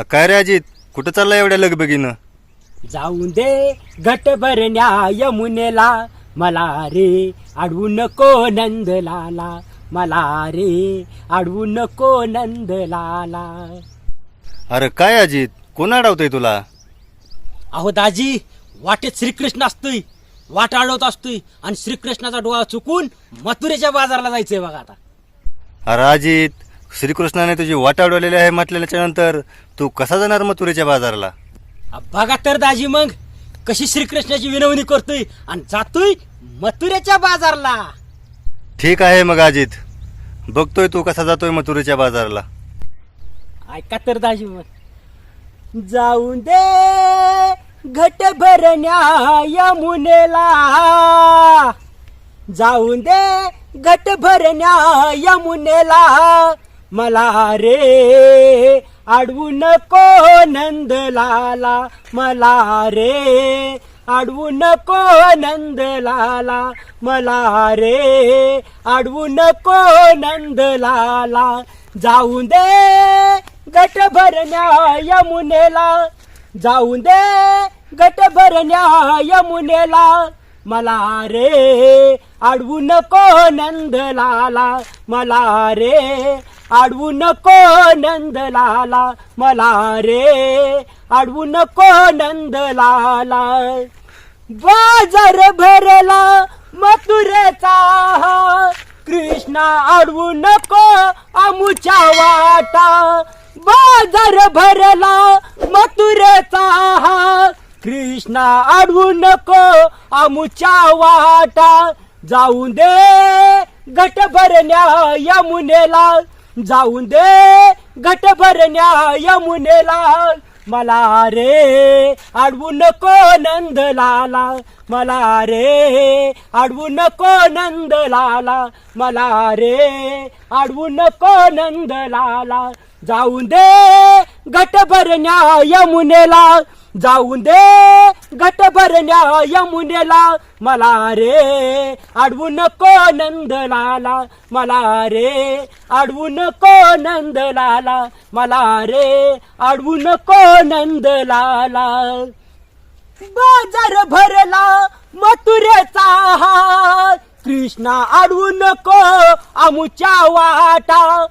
अ, काय रे अजित? कुठं चालला एवढ्या लगबगीनं? जाऊन दे घट भरण्या यमुनेला मला रे अडवू नको नंदलाला. मला रे अडवू नको नंदलाला. अरे काय अजित? कोण अडवतोय तुला? अहो दाजी वाटेत श्रीकृष्ण असतोय. वाट अडवत असतोय आणि श्रीकृष्णाचा डोळा चुकून मथुरेच्या बाजारला जायचंय बघा आता. अरे अजित श्रीकृष्णाने तुझी वाट अडवलेली आहे म्हटल्याच्या नंतर तू कसा जाणार मग तुरीच्या बाजाराला? बघा तर दाजी मग कशी श्रीकृष्णाची विनवणी करतोय आणि जातोय मथुरेच्या बाजारला. ठीक आहे मग अजित. बघतोय तू कसा जातोय मग तुरीच्या बाजाराला. ऐका तर दाजी मग. जाऊन दे घट भरण्या यमुनेला जाऊन दे घट भरण्या यमुनेला मला रे आडवू नको नंदलाला मला रे आडवू नको नंदलाला मला रे आडवू नको नंदलाला. जाऊ दे गट भरण्या यमुनेला जाऊ दे गट भरण्या यमुनेला मला रे आडवू नको नंदलाला मला रे आडवू नको नंदलाला मला रे. आडवू नको नंदलाला. बाजार भरला मथुरेचा. कृष्णा आडवू नको आमुच्या वाटा. बाजार भरला मथुरेचा. कृष्णा आडवू नको आमुच्या वाटा. जाऊ दे गट भरण्या यमुनेला. जाऊन दे घट भरण्या यमुनेला मला रे अडवू नको नंदलाला. मला रे अडवू नको नंदलाला. मला रे अडवू नको नंदलाला. जाऊन दे गट भरण्या यमुनेला. जाऊन दे गट भरण्या यमुनेला. मला रे अडवू नको नंदलाला. मला रे अडवू नको नंदलाला. मला रे अडवू नको नंदलाला. बाजार भरला मथुरेचा हात कृष्णा अडवू नको आमुच्या वाटा.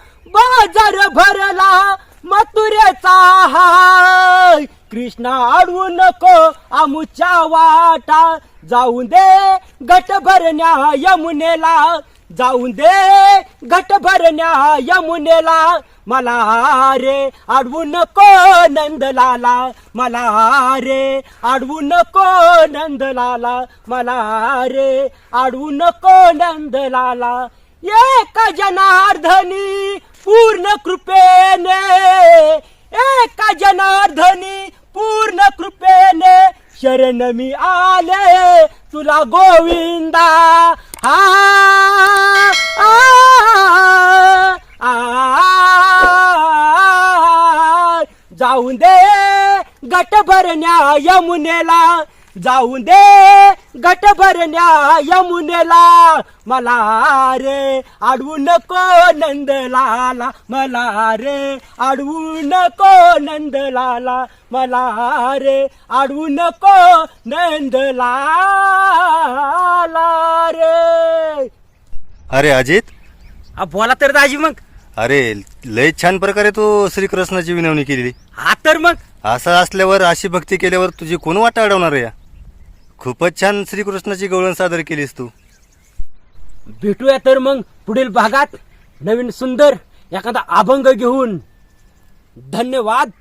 जर भरला मथुरेचा हाय. कृष्णा अडवू नको आमुच्या वाटा. जाऊ दे गट भरण्या यमुनेला जाऊ दे घट भरण्या यमुनेला मला रे अडवू नको नंदलाला. मला रे अडवू नको नंदलाला. मला रे अडवू नको नंदलाला. एक जनार्धनी पूर्ण कृपेने एका जनार्दनी पूर्ण कृपेने शरण मी आले तुला गोविंदा. हा आ, आ, जाऊन दे गट भरण्या यमुनेला. जाऊन दे गट भरण्या यमुनेला. मला रे अडवू नको नंदलाला. मला रे अडवू नको नंदलाला. मला रे अडवू नको नंदलाला रे. अरे अजित? आ, बोला तर दाजी मग. अरे लय छान प्रकारे तू श्रीकृष्णाची विनवणी केली हा तर मग. असं असल्यावर अशी भक्ती केल्यावर तुझी कोण वाट अडवणार आहे खूपच छान श्रीकृष्णाची गवळण सादर केलीस तू. भेटूया तर मग पुढील भागात नवीन सुंदर एखादा अभंग घेऊन. धन्यवाद.